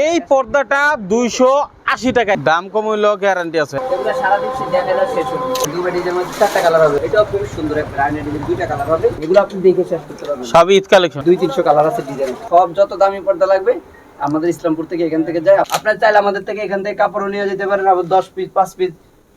এই পর্দাটা দুইশো আশি টাকায় দাম কম হইলেও গ্যারান্টি আছে। এগুলো সারাদিন সে দেখা শেষ হবে দুটো ডিজাইনের মধ্যে চারটা কালার হবে এটাও খুব সুন্দর একটা দুইটা কালার হবে। এগুলো আপনি দেখে শেষ করতে পারবেন। সবই ঈদ কালেকশন দুই তিনশো কালার আছে ডিজাইন সব যত দামি পর্দা লাগবে আমাদের ইসলামপুর থেকে এখান থেকে যায়। আপনার চাইলে আমাদের থেকে এখান থেকে কাপড়ও নিয়ে যেতে পারেন আবার দশ পিস পাঁচ পিস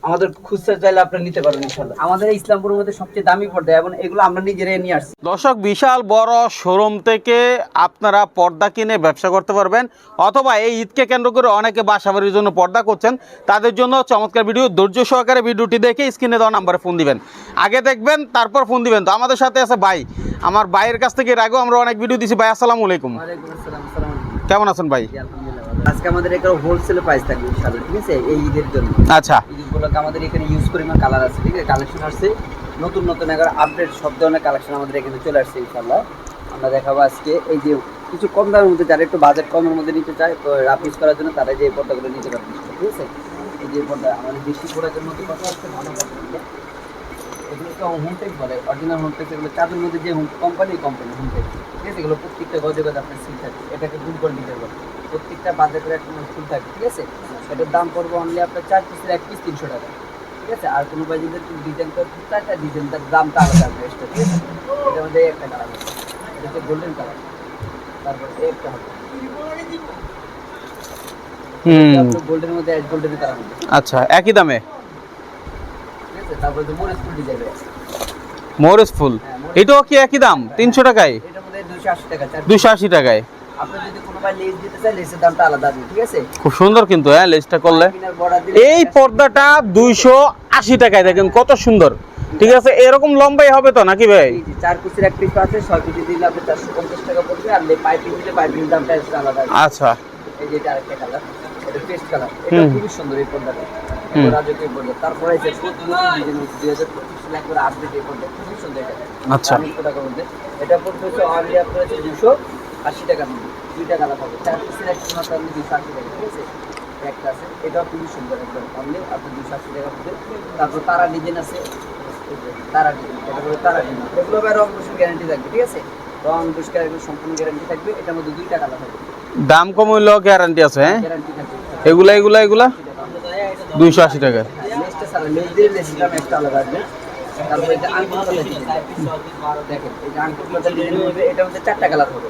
আমাদের খুচরা চাইলে আপনারা নিতে পারবেন ইনশাল্লাহ আমাদের ইসলামপুরের মধ্যে সবচেয়ে দামি পর্দা এবং এগুলো আমরা নিজেরাই নিয়ে আসছি। দর্শক বিশাল বড় শোরুম থেকে আপনারা পর্দা কিনে ব্যবসা করতে পারবেন অথবা এই ঈদকে কেন্দ্র করে অনেকে বাসাবাড়ির জন্য পর্দা করছেন। তাদের জন্য চমৎকার ভিডিও ধৈর্য সহকারে ভিডিওটি দেখে স্ক্রিনে দেওয়া নাম্বারে ফোন দিবেন। আগে দেখবেন তারপর ফোন দিবেন। তো আমাদের সাথে আছে ভাই। আমার ভাইয়ের কাছ থেকে এর আগেও আমরা অনেক ভিডিও দিছি ভাই আসসালামু আলাইকুম। কেমন আছেন ভাই। আজকে আমাদের এখানে হোলসেল প্রাইস থাকবে ইনশাআল্লাহ ঠিক আছে? এই ঈদের জন্য। আচ্ছা। ঈদগুলোকে আমাদের এখানে ইউজ পরিমাণ কালার আছে ঠিক আছে? কালেকশন আসছে। নতুন নতুন এগারো আপডেট সব ধরনের কালেকশন আমাদের এখানে চলে আসছে ইনশাল্লাহ আমরা দেখাবো আজকে এই যে কিছু কম দামের মধ্যে যারা একটু বাজেট কমের মধ্যে নিতে চায় তো রাফ ইউজ করার জন্য তারা যে এই পর্দাগুলো নিতে পারবে ঠিক আছে? এই যে পর্দা আমাদের বেশি প্রোডাক্টের মধ্যে কথা হচ্ছে ভালো এগুলোকে হোমটেক বলে অরিজিনাল হোমটেক এগুলো চাঁদের মধ্যে যে কোম্পানি কোম্পানি হোমটেক ঠিক আছে? এগুলো প্রত্যেকটা গজে গজে আপনার সিল থাকে এটাকে দুল কোয়ালিটির বলে। প্রত্যেকটা বাজে করে একটা ফুল থাকে ঠিক আছে? এটার দাম পড়বে অনলি আপনার চার পিসের এক পিস তিনশো টাকা ঠিক আছে? আর কোনো ভাই যদি ডিজাইন করে চারটা ডিজাইন তার দামটা আলাদা হবে এক্সট্রা ঠিক আছে? এটার মধ্যে একটা কালার হবে এটা হচ্ছে গোল্ডেন কালার তারপর একটা হবে। গোল্ডের মধ্যে কালার হবে। আচ্ছা একই দামে? ঠিক আছে? তারপর ফুল ডিজাইন মরিস ফুল এটাও কি একই দাম? তিনশো টাকায়? দুশো আশি দুশো আশি টাকায়। আপনার যদি কোনো লেস দিতে চায় লেসের দামটা আলাদা আছে ঠিক আছে? খুব সুন্দর কিন্তু হ্যাঁ লেসটা করলে। এই পর্দাটা দুইশো আশি টাকায় দেখেন কত সুন্দর। ঠিক আছে এরকম লম্বাই হবে তো নাকি ভাই? চার কুচির এক পিস আছে ছয় কুচি দিলে আপনি চারশো পঞ্চাশ টাকা পড়বে আর পাইপিং দিলে পাইপিং দামটা আলাদা আচ্ছা। এই যে এটা আরেকটা কালার এটা পেস্ট কালার এটা খুবই সুন্দর এই পর্দাটা। রাজকীয় পর্দা। তারপরে যে নতুন নতুন ডিজাইন হচ্ছে দুই হাজার পঁচিশ সালে একবার আপডেট এই পর্দা খুবই সুন্দর এটা। আচ্ছা। এটা পড়বে হচ্ছে অনলি আপনার হচ্ছে দুশো আশি টাকার মধ্যে। দুইটা কালার পাবে। চার পিসের একটা মাত্র আপনি দুশো আশি টাকা ঠিক আছে একটা আছে। এটাও খুবই সুন্দর একদম অনলি আপনি দুশো আশি টাকার মধ্যে তারপর তারা ডিজাইন আছে তারা ডিজাইন তারা ডিজাইন এগুলো আবার রং বসে গ্যারান্টি থাকবে ঠিক আছে? রং বসে সম্পূর্ণ গ্যারান্টি থাকবে। এটার মধ্যে দুইটা কালার থাকবে দাম কম হইলেও গ্যারান্টি আছে হ্যাঁ? গ্যারান্টি থাকবে। এগুলা এগুলা এগুলা? দুইশো আশি টাকা। লেস দিয়ে দাম একটা আলাদা আসবে তারপরে এটা আঙ্কুর দেখেন এই যে ডিজাইন হবে এটা হচ্ছে চারটা কালার হবে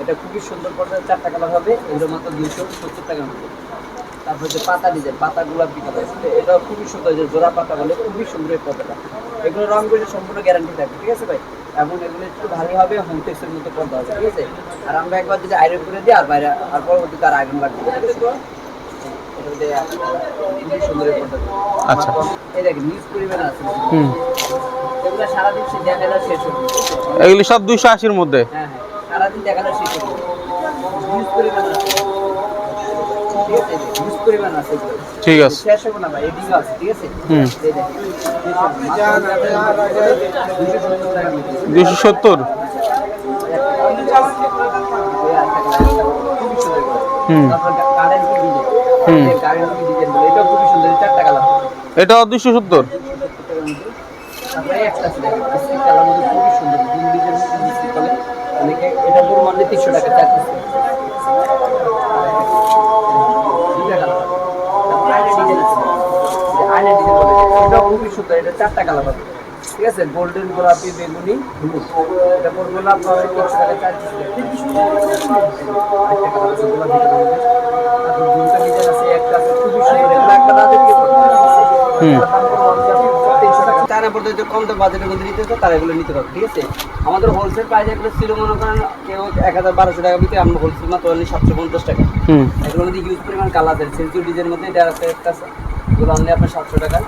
এটা খুবই সুন্দর পর্যায়ে চারটা কালার হবে। এগুলো মাত্র দুইশো সত্তর টাকার মধ্যে তারপর যে পাতা ডিজাইন পাতা গোলাপি কালার এটাও খুবই সুন্দর যে জোড়া পাতা বলে খুবই সুন্দর এই পাতাটা এগুলো রং করে সম্পূর্ণ গ্যারান্টি থাকবে ঠিক আছে ভাই? এবং এগুলো একটু ভালো হবে হোমটেক্সের মতো পর্দা হবে ঠিক আছে? আর আমরা একবার যদি আয়রন করে দিই আর বাইরে আর পরবর্তীতে আর আয়রন লাগবে এটা পর্দাটা। আচ্ছা। এই দেখেন নিউজ পরিমাণ আছে। হুম। এগুলো সারাদিন সে শেষ হবে এগুলি সব দুইশো আশির মধ্যে? হ্যাঁ হ্যাঁ। সারাদিন দেখানো শেষ পরিমাণ আছে ঠিক আছে নিউজ পরিমাণ আছে ঠিক আছে শেষ হবে না ভাই এডিং আছে ঠিক আছে হুম। দুইশো সত্তর। সত্তর। হুম। হুম। কারেন্ট কি ডিজাইন এটা মানে তিনশো টাকা চার পিস। এটাও খুবই সুন্দর, এটা চারটা কালার হবে। ঠিক আছে? গোল্ডেন গোলাপি, বেগুনি এটা পড়বে না আপনার তিনশো টাকা চার পিস। গোলাপি একটা খুবই সুন্দর। একটা না দেখলে চায়না কম দাম বাজেটের মধ্যে নিতে চায় তারা এগুলো নিতে পারবে ঠিক আছে? আমাদের হোলসেল প্রাইস এগুলো ছিল মনে করেন কেউ এক হাজার বারোশো টাকা ভিতরে আমরা হোলসেল মাত্র অনলি সাতশো পঞ্চাশ টাকা। এগুলোর মধ্যে ইউজ পরিমাণ কালার আছে। সেন্সিটিভ ডিজাইনের মধ্যে এটা আছে একটা আছে এগুলো অনলি আপনার সাতশো টাকা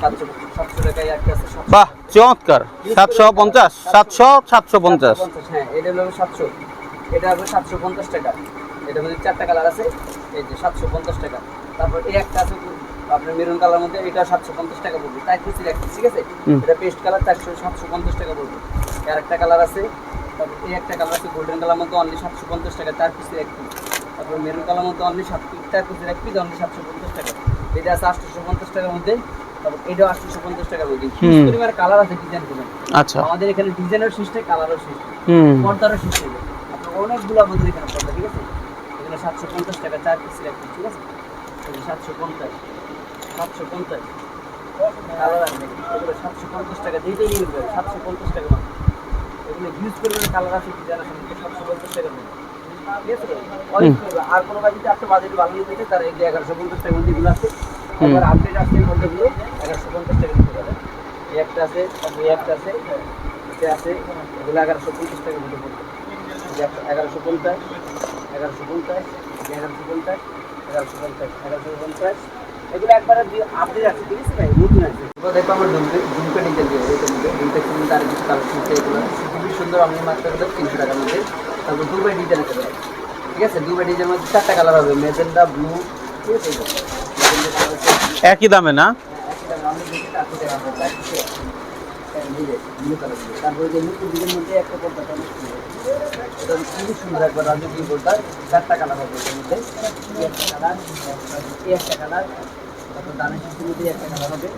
সাতশো সাতশো টাকায় একটা আছে বাহ চমৎকার। সাতশো পঞ্চাশ সাতশো সাতশো পঞ্চাশ। হ্যাঁ এটা হলো সাতশো। এটা হবে সাতশো পঞ্চাশ টাকা। এটার মধ্যে চারটা কালার আছে এই যে সাতশো পঞ্চাশ টাকা। তারপর এই একটা আছে আপনার মেরুন কালার মধ্যে এটা সাতশো পঞ্চাশ টাকা পড়বে। তাই কুচির একটা ঠিক আছে? এটা পেস্ট কালার চারশো সাতশো পঞ্চাশ টাকা পড়বে। আর একটা কালার আছে তারপর এই একটা কালার আছে গোল্ডেন কালার মধ্যে অনলি সাতশো পঞ্চাশ টাকা চার পিসের এক পিস তারপর মেরুন কালার মধ্যে অনলি সাত পিস চার পিসের এক পিস অনলি সাতশো পঞ্চাশ টাকা। এটা আছে আটশোশো পঞ্চাশ টাকার মধ্যে তারপর এটাও আটশোশো পঞ্চাশ টাকার মধ্যে। কালার আছে ডিজাইনগুলো আচ্ছা। আমাদের এখানে ডিজাইনের সিস্টেম কালারও সিস্টেম। পর্দারও সিস্টেম। আপনার অনেকগুলো আমাদের এখানে পর্দা ঠিক আছে? এখানে সাতশো পঞ্চাশ টাকা চার পিস রাখছি ঠিক আছে? সাতশো পঞ্চাশ। সাতশো পঞ্চাশ। কালার আছে এগুলো সাতশো পঞ্চাশ টাকা যেটাই নিয়ে নেবে সাতশো পঞ্চাশ টাকা এগুলো ইউজ পরিমাণে কালার আছে ডিজাইন আছে সাতশো পঞ্চাশ টাকা নেবে ঠিক আছে? অনেক আর কোনো ভাই যদি আপনার বাজেট ভালো নিয়ে থাকে তারা এই যে এগারোশো পঞ্চাশ মধ্যে আছে এবার আপডেট এই মধ্যেগুলো এগারোশো পঞ্চাশ টাকা নিতে পারে। এই একটা আছে এই একটা আছে এটা আছে এগুলো এগারোশো পঞ্চাশ টাকার মধ্যে পড়বে। এগারোশো পঞ্চাশ এগারোশো পঞ্চাশ এগারোশো পঞ্চাশ এগারোশো পঞ্চাশ এগারোশো পঞ্চাশ। এগুলো একবারে আপডেট আছে ঠিক আছে ভাই নতুন আছে আমার দিয়ে কিন্তু তার কিছু কালেকশন আছে এগুলো খুবই সুন্দর মাত্র তিনশো টাকার মধ্যে তারপর দুবাই আছে। ঠিক আছে দুবাই মধ্যে চারটা কালার হবে মেজেন্ডা ব্লু ঠিক আছে একই দামে না একই দামে, আমি দেখি চারশো টাকা হবে। তারপরে যে নতুন ডিজাইনের মধ্যে একটা পর্দা। এটা খুবই সুন্দর একবার রাজকীয় পর্দা চারটা কালার হবে মধ্যে একটা কালার একটা কালার তারপর দানের শিশুর মধ্যে একটা কালার হবে।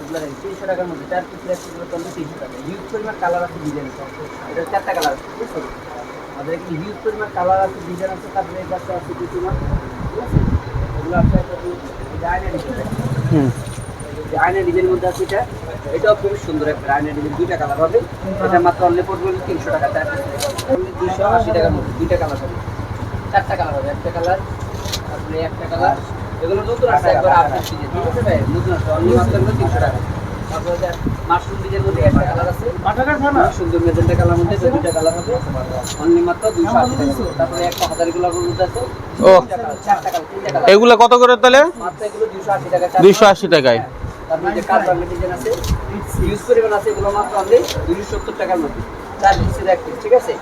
এগুলো দেখেন তিনশো টাকার মধ্যে চার পিস একশো করে তিনশো টাকা। ইউজ পরিমাণ কালার আছে ডিজাইন আছে এটা চারটা কালার আছে ঠিক আছে আমাদের এখানে হিউজ পরিমাণ কালার আছে ডিজাইন আছে তারপরে এই গাছটা আছে কিছু না ঠিক আছে? এগুলো আছে একটা আয়না ডিজাইন আয়না ডিজাইনের মধ্যে আছে এটা। এটাও খুবই সুন্দর একটা আয়না ডিজাইন দুইটা কালার হবে। এটা মাত্র অনলি পড়বে তিনশো টাকা চার দুশো আশি টাকার মধ্যে দুইটা কালার হবে। চারটা কালার হবে একটা কালার তারপরে একটা কালার এগুলো নতুন আছে একবার ঠিক আছে ভাই? নতুন আছে অনলি মাত্র হলো তিনশো টাকা। তারপরে মাশরুম মধ্যে একটা কালার আছে। সুন্দর মেজেন্টা কালার মধ্যে এটা দুইটা কালার হবে। অনলি মাত্র দুশো আশি টাকা। তারপরে একটা হাজার আছে। ও। কালার এগুলো কত করে তাহলে? মাত্র এগুলো দুশো আশি টাকা চার দুইশো আশি টাকায়। তারপরে যে রঙের ডিজাইন আছে ইউজ পরিমাণ আছে এগুলো মাত্র অনলি দুইশো সত্তর টাকার মধ্যে। চার পিসের এক পিস ঠিক আছে?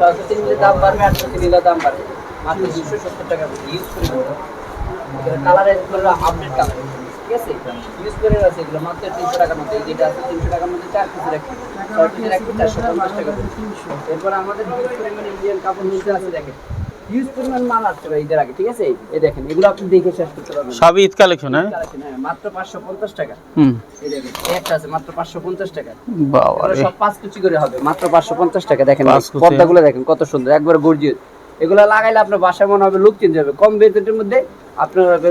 সরস্বতী নিলে দাম বাড়বে আটশোতে নিলে দাম বাড়বে। মাত্র দুশো সত্তর টাকার মধ্যে ইউজ পরিমাণ। কালারের আপডেট কালার ঠিক আছে? ইউজ করে আছে এগুলো মাত্র তিনশো টাকার মধ্যে এই যেটা আছে তিনশো টাকার মধ্যে চার পিস ছয় এক পিস চারশো পঞ্চাশ টাকা এরপর আমাদের ইউজ পরিমাণ ইন্ডিয়ান কাপড় নিচে আছে দেখেন। ইউজ পরিমাণ মাল আসছে ঈদের আগে ঠিক আছে? এই দেখেন এগুলো আপনি দেখে শেষ করতে পারবেন। সবই ঈদ কালেকশন হ্যাঁ? হ্যাঁ, মাত্র পাঁচশো পঞ্চাশ টাকা। হুম। এই দেখেন, একটা আছে মাত্র পাঁচশো পঞ্চাশ টাকা। বাবা রে সব পাঁচ কুচি করে হবে মাত্র পাঁচশো পঞ্চাশ টাকা। দেখেন পর্দাগুলো দেখেন কত সুন্দর একবার গর্জিয়ে এগুলো লাগাইলে আপনার বাসায় মনে হবে লুক চেঞ্জ হবে। কম বেতনের মধ্যে আপনার হবে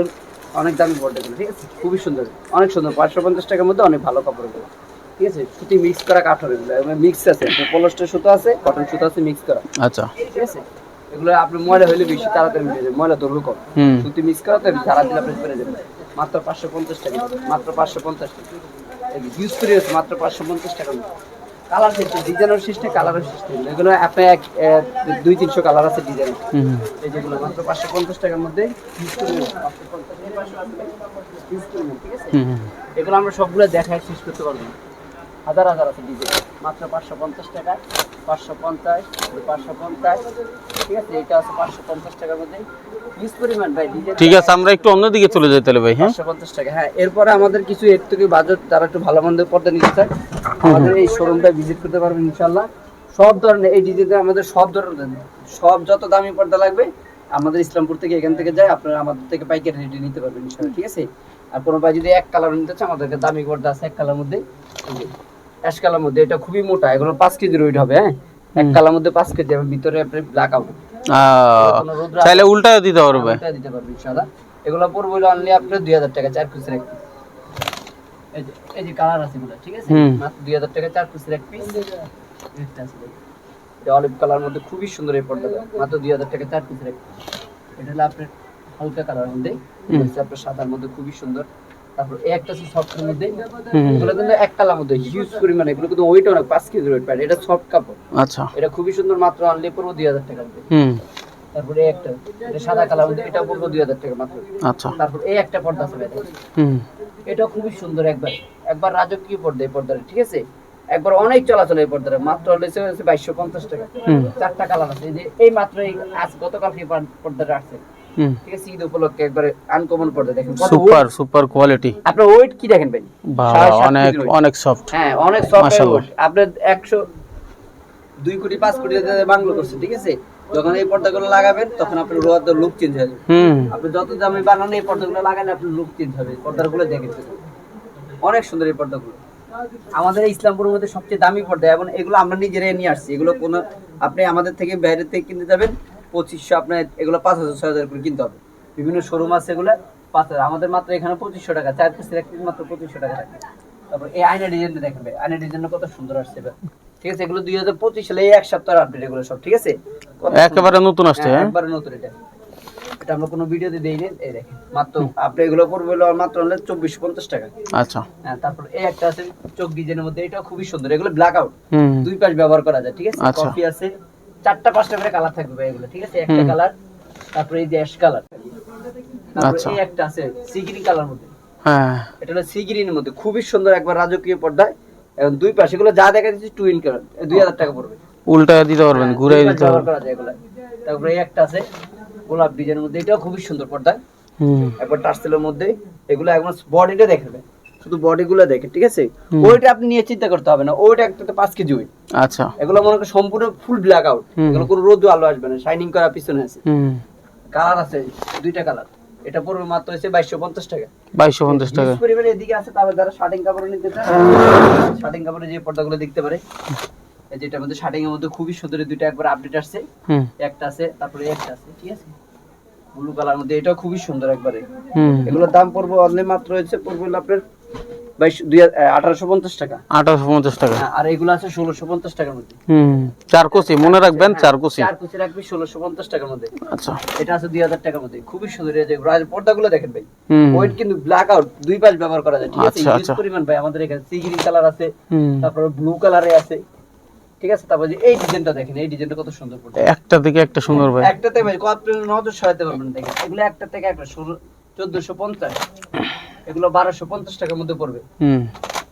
অনেক দামি পর্দাগুলো ঠিক আছে? খুবই সুন্দর অনেক সুন্দর। পাঁচশো পঞ্চাশ টাকার মধ্যে অনেক ভালো কাপড় এগুলো ঠিক আছে? সুতি মিক্স করা কাঠর এগুলো মিক্স আছে। পলস্টার সুতো আছে কটন সুতো আছে মিক্স করা। আচ্ছা। ঠিক আছে? এগুলো আপনি ময়লা হলে বেশি তাড়াতাড়ি মিটে যাবে ময়লা ধরবে কম সুতি মিক্স করা তো সারা দিন আপনি পেরে যাবেন মাত্র পাঁচশো পঞ্চাশ টাকা মাত্র পাঁচশো পঞ্চাশ টাকা। ইউজ করে মাত্র পাঁচশো পঞ্চাশ টাকা কালার সিস্টেম ডিজাইনের সিস্টেম কালারের সিস্টেম এগুলো আপনি এক দুই তিনশো কালার আছে ডিজাইন এই যেগুলো মাত্র পাঁচশো পঞ্চাশ টাকার মধ্যে। use করে নেবেন। 550 এই পাশে আছে, use করে নেবেন, ঠিক আছে হুম হুম। এগুলো আমরা সবগুলো দেখায় শেষ করতে পারব। না হাজার হাজার আছে ডিজাইন মাত্র পাঁচশো পঞ্চাশ টাকা। পাঁচশো পঞ্চাশ পাঁচশো পঞ্চাশ। ঠিক আছে এটা আছে পাঁচশো পঞ্চাশ টাকার মধ্যে। ঠিক আছে আমরা একটু অন্যদিকে চলে যাই তাহলে ভাই হ্যাঁ? পঞ্চাশ টাকা। হ্যাঁ এরপরে আমাদের কিছু এর থেকে বাজার যারা একটু ভালো মন্দের পর্দা নিতে চায় আমাদের এই শোরুমটা ভিজিট করতে পারবেন ইনশাল্লাহ সব ধরনের এই ডিজাইনে আমাদের সব ধরনের সব যত দামি পর্দা লাগবে আমাদের ইসলামপুর থেকে এখান থেকে যায় আপনারা আমাদের থেকে পাইকারি রেটে নিতে পারবেন ইনশাল্লাহ ঠিক আছে? আর কোনো ভাই যদি এক কালার নিতে আমাদেরকে দামি পর্দা আছে এক কালার মধ্যে। অ্যাশ কালার মধ্যে এটা খুবই মোটা এগুলো পাঁচ কেজির ওয়েট হবে হ্যাঁ? এক কালার মধ্যে পাঁচ কেজি হবে ভিতরে আপনি কোনো চাইলে উল্টাও দিতে পারবে। ওটা দিতে পারবেন ইনশাআল্লাহ। এগুলো পড়বে অনলি আপনার দুই হাজার টাকা চার এক piece। এই যে কালার আছে এগুলো ঠিক আছে? মাত্র দুই হাজার টাকা চার পিসের এক পিস একটা আছে এটা অলিভ কালার মধ্যে খুবই সুন্দর এই পর্দাটা। মাত্র দুই হাজার টাকা চার পিসের এক এটা হলো আপনার হালকা কালার মধ্যে। আপনার সাদার মধ্যে খুবই সুন্দর। তারপর এই একটা আছে সফটের মধ্যে। এগুলো কিন্তু এক কালার মধ্যে হিউজ পরিমাণে। এগুলো কিন্তু ওয়েট অনেক পাঁচ কেজি ওয়েট পায়। এটা সফট কাপড়। আচ্ছা। এটা খুবই সুন্দর মাত্র অনলি পড়ব দুই হাজার হুম। তারপরে এই একটা এটা সাদা কালার মধ্যে এটা পড়ব দুই হাজার টাকা মাত্র আচ্ছা। তারপর এই একটা পর্দা আছে হুম। এটা খুবই সুন্দর একবার। একবার রাজকীয় পর্দা এই পর্দাটা ঠিক আছে? একবার অনেক চলাচল এই পর্দাটা মাত্র হচ্ছে বাইশশো পঞ্চাশ টাকা। চারটা কালার আছে। এই যে এই মাত্র এই আজ গতকাল এই পর- পর্দাটা আসছে। ঠিক আছে ঈদ উপলক্ষে একবারে আনকমন পর্দা দেখেন। সুপার সুপার কোয়ালিটি আপনার ওয়েট কি দেখেন ভাই? অনেক অনেক সফট হ্যাঁ অনেক সফট আপনার একশো দুই কোটি পাঁচ কোটি বাংলো করছে ঠিক আছে? যখন এই পর্দাগুলো লাগাবেন তখন আপনার রোয়ার লুক চেঞ্জ হুম। আপনি যত দামে বানান এই পর্দাগুলো লাগালে আপনার লুক চেঞ্জ হবে। পর্দাগুলো দেখেন। অনেক সুন্দর এই পর্দাগুলো। আমাদের এই ইসলামপুরের মধ্যে সবচেয়ে দামি পর্দা এবং এগুলো আমরা নিজেরাই নিয়ে আসছি। এগুলো কোনো আপনি আমাদের থেকে বাইরে থেকে কিনতে যাবেন পঁচিশশো আপনার এগুলো পাঁচ হাজার ছয় হাজার করে কিনতে হবে। বিভিন্ন শোরুম আছে এগুলো পাঁচ হাজার। আমাদের মাত্র এখানে পঁচিশশো টাকা চার পিসের এক মাত্র পঁচিশশো টাকা থাকে। তারপর এই আয়না ডিজাইনটা দেখবে আয়না ডিজাইনটা কত সুন্দর আসছে ঠিক আছে? এগুলো দুই হাজার পঁচিশ সালে এক সপ্তাহ আপডেট এগুলো সব ঠিক আছে? একেবারে নতুন আসছে হ্যাঁ, হ্যাঁ? একবারে নতুন এটা। এটা আমরা কোনো ভিডিওতে দেই নি এই দেখেন মাত্র আপনি এগুলো পড়বে মাত্র হলে চব্বিশ পঞ্চাশ টাকা। আচ্ছা। হ্যাঁ তারপর এই একটা আছে চোখ ডিজাইনের মধ্যে এটাও খুবই সুন্দর এগুলো ব্ল্যাক আউট দুই পাশ ব্যবহার করা যায় ঠিক আছে? আচ্ছা। কফি আছে চারটা পাঁচটা করে কালার থাকবে এগুলো ঠিক আছে? একটা কালার তারপরে এই যে অ্যাশ কালার আচ্ছা। এই একটা আছে সি গ্রিন কালার মধ্যে। হ্যাঁ। এটা হলো সি গ্রিনের মধ্যে খুবই সুন্দর একবার রাজকীয় পর্দায়। এবং দুই পাশে এগুলো যা দেখা যাচ্ছে টুইন কালার দুই হাজার টাকা পড়বে। উল্টা দিতে পারবেন হ্যাঁ, পাশ দিতে পারবেন। তারপরে এই একটা আছে গোলাপ ডিজাইনের মধ্যে এটাও খুবই সুন্দর পর্দা একবার টার্সেলের মধ্যে এগুলো একবার বডিটা দেখবে। শুধু বডি গুলো দেখে ঠিক আছে? ওইটা আপনি নিয়ে চিন্তা করতে হবে না ওইটা একটা পাঁচ কেজি ওই আচ্ছা। এগুলো মনে করেন সম্পূর্ণ ফুল ব্ল্যাক আউট এগুলো কোনো রোদ আলো আসবে না শাইনিং করা পিছনে আছে। কালার আছে দুইটা কালার এটা পড়বে মাত্র হচ্ছে বাইশশো পঞ্চাশ টাকা। বাইশশো পঞ্চাশ টাকা। পরিমাণে এদিকে আছে তাহলে যারা শার্টিং কাপড় নিতে চায় শার্টিং কাপড়ে যে পর্দাগুলো দেখতে পারে এই যেটার মধ্যে শার্টিং এর মধ্যে খুবই সুন্দর দুইটা একবার আপডেট আসছে। একটা আছে তারপরে একটা আছে ঠিক আছে? ব্লু কালার মধ্যে এটা খুবই সুন্দর একবারে। হুম। এগুলোর দাম পড়বে অনলি মাত্র হচ্ছে পড়বে আপনার টাকা। টাকা। হ্যাঁ, আর এগুলো আছে টাকার মধ্যে। হুম চার কুচি মনে রাখবেন চার কুচি। চার কুচি টাকার মধ্যে। আচ্ছা। এটা আছে টাকার মধ্যে। খুবই সুন্দর পর্দাগুলো দেখেন ভাই। ওয়েট কিন্তু ব্ল্যাক আউট দুই পাশ ব্যবহার করা যায় ঠিক আছে? আচ্ছা, আচ্ছা। পরিমাণ ভাই আমাদের এখানে সি গ্রিন কালার আছে তারপরে ব্লু কালারে আছে ঠিক আছে? তারপর যে এই ডিজাইনটা দেখেন এই ডিজাইনটা কত সুন্দর পড়ছে। একটা থেকে একটা সুন্দর ভাই। একটাতে ভাই কত নজর সহায়তা পারবেন দেখেন? এগুলো একটা থেকে একটা ষোলো চোদ্দশো পঞ্চাশ। এগুলো বারোশো পঞ্চাশ টাকার মধ্যে পড়বে।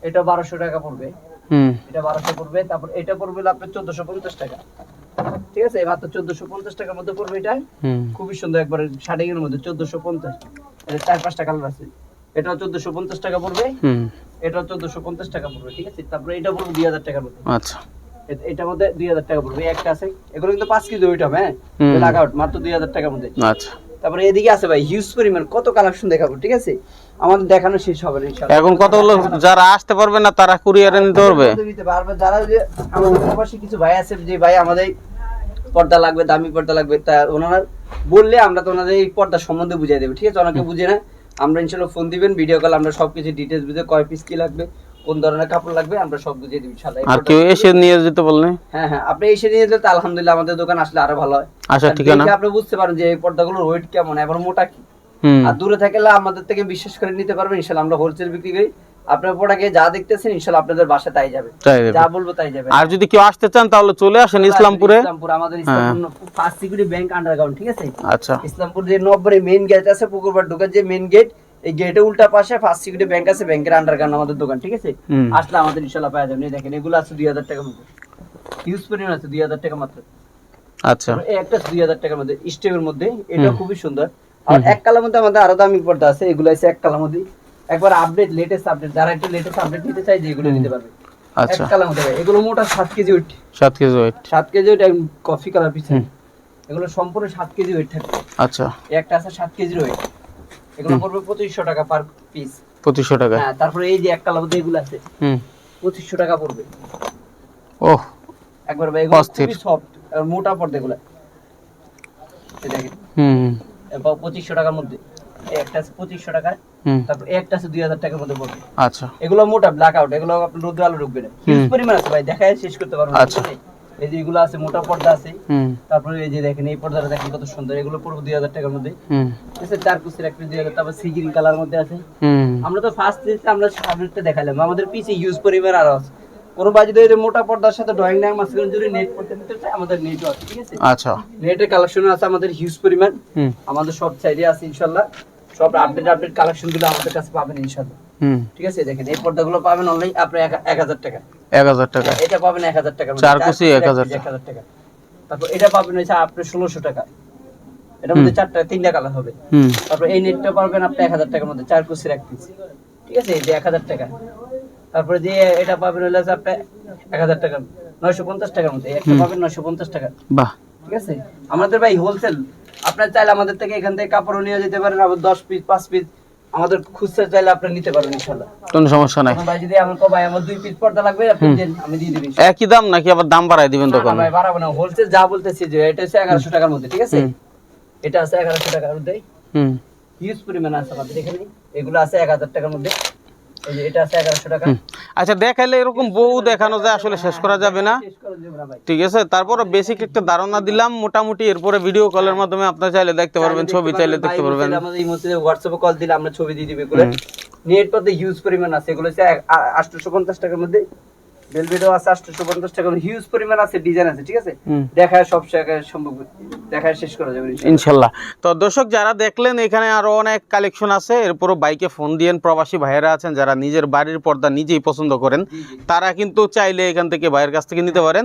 এটা বারোশো টাকা পড়বে। এটা বারোশো পড়বে তারপর এটা পড়বে আপনার চোদ্দশো পঞ্চাশ টাকা। ঠিক আছে? মাত্র চোদ্দশো পঞ্চাশ টাকার মধ্যে পড়বে এটা। খুবই সুন্দর একবার এর মধ্যে চোদ্দশো পঞ্চাশ। এটা চার পাঁচটা কালার আছে। এটাও চোদ্দশো পঞ্চাশ টাকা পড়বে। হুম। এটাও চোদ্দশো পঞ্চাশ টাকা পড়বে ঠিক আছে? তারপরে এটা পড়বে দুই হাজার টাকার মধ্যে। আচ্ছা। এটার মধ্যে দুই হাজার টাকা পড়বে। একটা আছে। এগুলো কিন্তু পাঁচ কেজি ওইটা হ্যাঁ? লাগাউট মাত্র দুই হাজার টাকার মধ্যে। আচ্ছা। তারপরে এদিকে আছে ভাই হিউজ পরিমাণ কত কালেকশন দেখাবো ঠিক আছে? আমাদের দেখানো শেষ হবে না। এখন কতগুলো যারা আসতে পারবে না তারা কুরিয়ারে নিতে পারবে। পারবে যারা যে আমাদের প্রবাসী কিছু ভাই আছে যে ভাই আমাদের পর্দা লাগবে দামি পর্দা লাগবে তা ওনারা বললে আমরা তো ওনাদের এই পর্দা সম্বন্ধে বুঝিয়ে দেবো ঠিক আছে? অনেকে বুঝে না। আমরা ইনশাল্লাহ ফোন দিবেন ভিডিও কল আমরা সবকিছু ডিটেলস বুঝে কয় পিস কি লাগবে কোন ধরনের কাপড় লাগবে আমরা সব বুঝিয়ে দিই ইনশাল্লাহ এই আর কেউ এসে নিয়ে যেতে বললে? হ্যাঁ হ্যাঁ আপনি এসে নিয়ে যেতে আলহামদুলিল্লাহ আমাদের দোকান আসলে আরও ভালো হয়। আচ্ছা আর ঠিকানা? আপনি বুঝতে পারেন যে এই পর্দাগুলোর ওয়েট কেমন এবার মোটা কি। আর দূরে থাকলে আমাদের থেকে বিশেষ করে নিতে পারবেন ইনশাল্লাহ আমরা হোলসেল বিক্রি করি। আপনার প্রোডাক্টে যা দেখতেছেন ইনশাল্লাহ আপনাদের বাসা তাই যাবে। যা বলব তাই যাবে। আর যদি কেউ আসতে চান তাহলে চলে আসেন ইসলামপুরে। ইসলামপুর আমাদের Islampur first security bank underground ঠিক আছে? আচ্ছা। ইসলামপুর যে নব্বরে মেইন গেট আছে পুকুরপাড় ঢোকার যে মেইন গেট এই গেটের উল্টা পাশে ফার্স্ট সিকিউরিটি ব্যাংক আছে ব্যাংকের আন্ডারগ্রাউন্ড আমাদের দোকান ঠিক আছে? আসলে আমাদের ইনশাল্লাহ পাওয়া যাবে। দেখেন এগুলো আছে দুই হাজার টাকার মধ্যে। ইউজ পরিমাণ আছে দুই হাজার টাকা মাত্র। আচ্ছা। এই একটা দুই হাজার টাকার মধ্যে স্টেপের মধ্যে। এটা খুবই সুন্দর। আর এক কালার মধ্যে আমাদের আরও দামি পর্দা আছে এগুলো আছে এক কালার মধ্যে। একবার আপডেট লেটেস্ট আপডেট যারা একটু লেটেস্ট আপডেট নিতে চাই যে এগুলো নিতে পারবে। এক আচ্ছা কালার মধ্যে এগুলো মোটা সাত কেজি ওয়েট সাত কেজি ওয়েট সাত কেজি ওয়েট কফি কালার পিছনে এগুলো সম্পূর্ণ সাত কেজি ওয়েট থাকবে। আচ্ছা। একটা আছে সাত কেজির ওয়েট এগুলো পড়বে পঁচিশশো টাকা পার পিস পঁচিশশো টাকা। হ্যাঁ তারপরে এই যে এক কালার মধ্যে এগুলো আছে হুম। পঁচিশশো টাকা পড়বে। ওহ। একবার ভাই এগুলো খুবই সফট আর মোটা এগুলো। দেখেন। হুম। পঁচিশশো টাকার মধ্যে একটা আছে পঁচিশশো টাকা হুম। তারপর একটা আছে দুই হাজার টাকার মধ্যে পড়বে। আচ্ছা। এগুলো মোটা ব্ল্যাক আউট এগুলো আপনার রোদ্র আলো ঢুকবে না। হিউজ পরিমাণ আছে ভাই দেখায় শেষ করতে পারব আচ্ছা। এই যে এগুলো আছে মোটা পর্দা আছে। তারপরে এই যে দেখেন এই পর্দাটা দেখেন কত সুন্দর। এগুলো পড়বে দুই হাজার টাকার মধ্যে। আছে চার দুই হাজার তারপর কালার মধ্যে আছে। আমরা তো ফার্স্ট আমরা দেখালাম। আমাদের ইউজ পরিমাণ আরও আছে। কোনো যদি মোটা পর্দার সাথে ড্রয়িং নাম মাঝখানে যদি নেট পড়তে নিতে চায় আমাদের নেটও আছে ঠিক আছে? আচ্ছা। নেটের কালেকশন আছে আমাদের হিউজ পরিমাণ। আমাদের সব সাইডে আছে ইনশাল্লাহ। সব আপডেট আপডেট কালেকশনগুলো আমাদের কাছে পাবেন ঠিক আছে দেখেন এই পর্দাগুলো পাবেন অনলাইন আপনি এক- এক হাজার টাকা। এক হাজার টাকা। এটা পাবেন এক হাজার টাকা চার কুচি এক হাজার টাকা। তারপর এটা পাবেন হচ্ছে আপনার ষোলোশো টাকা। এটার মধ্যে চারটা তিনটা কালার হবে। তারপর এই নেটটা পাবেন আপনি এক হাজার টাকার মধ্যে চার কুচির এক পিস ঠিক আছে এই যে এক হাজার টাকা। তারপরে যে এটা পাবেন হলে আপনি এক হাজার টাকা নয়শো পঞ্চাশ টাকার মধ্যে। একটা পাবেন নয়শো পঞ্চাশ টাকা। বাহ। ঠিক আছে? আমাদের ভাই হোলসেল আপনার চাইলে আমাদের থেকে এখান থেকে কাপড় নিয়ে যেতে পারেন আবার দশ পিস পাঁচ পিস আমাদের খুচরা চাইলে আপনি নিতে পারেন ইনশাআল্লাহ। কোনো সমস্যা নাই। ভাই যদি আমার কো ভাই আমার দুই পিস পর্দা লাগবে আপনি দেন আমি দিয়ে দিবি একই দাম নাকি আবার দাম বাড়ায় দিবেন দোকান? ভাই বাড়াবো না। হোলসেল যা বলতেছি যে এটা হচ্ছে এগারোশো টাকার মধ্যে ঠিক আছে? এটা আছে এগারোশো টাকার মধ্যে। হুম। হিউজ পরিমাণ আছে আমাদের এখানে। এগুলো আছে এক হাজার টাকার মধ্যে। আচ্ছা দেখাইলে এরকম বউ দেখানো যায় আসলে শেষ করা যাবে না। ঠিক আছে তারপরে বেসিক একটা ধারণা দিলাম মোটামুটি এরপরে ভিডিও কলের মাধ্যমে আপনারা চাইলে দেখতে পারবেন ছবি চাইলে দেখতে পারবেন। আমাদের হোয়াটসঅ্যাপে কল দিলে আমরা ছবি দিয়ে দিবে এগুলো। নেট পথে হিউজ পরিমাণ আছে এগুলো হচ্ছে আটশোশো পঞ্চাশ টাকার মধ্যে বেলভেডও আছে আটশোশো পঞ্চাশ টাকার হিউজ পরিমাণ আছে ডিজাইন আছে ঠিক আছে? দেখায় সব জায়গায় সম্ভব দেখায় শেষ করা যাবে ইনশাল্লাহ। তো দর্শক যারা দেখলেন এখানে আরও অনেক কালেকশন আছে। এরপরও বাইকে ফোন দিয়েন প্রবাসী ভাইয়েরা আছেন যারা নিজের বাড়ির পর্দা নিজেই পছন্দ করেন। তারা কিন্তু চাইলে এখান থেকে ভাইয়ের কাছ থেকে নিতে পারেন।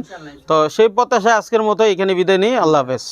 তো সেই প্রত্যাশায় আজকের মতো এখানে বিদায় নিই। আল্লাহ হাফেজ।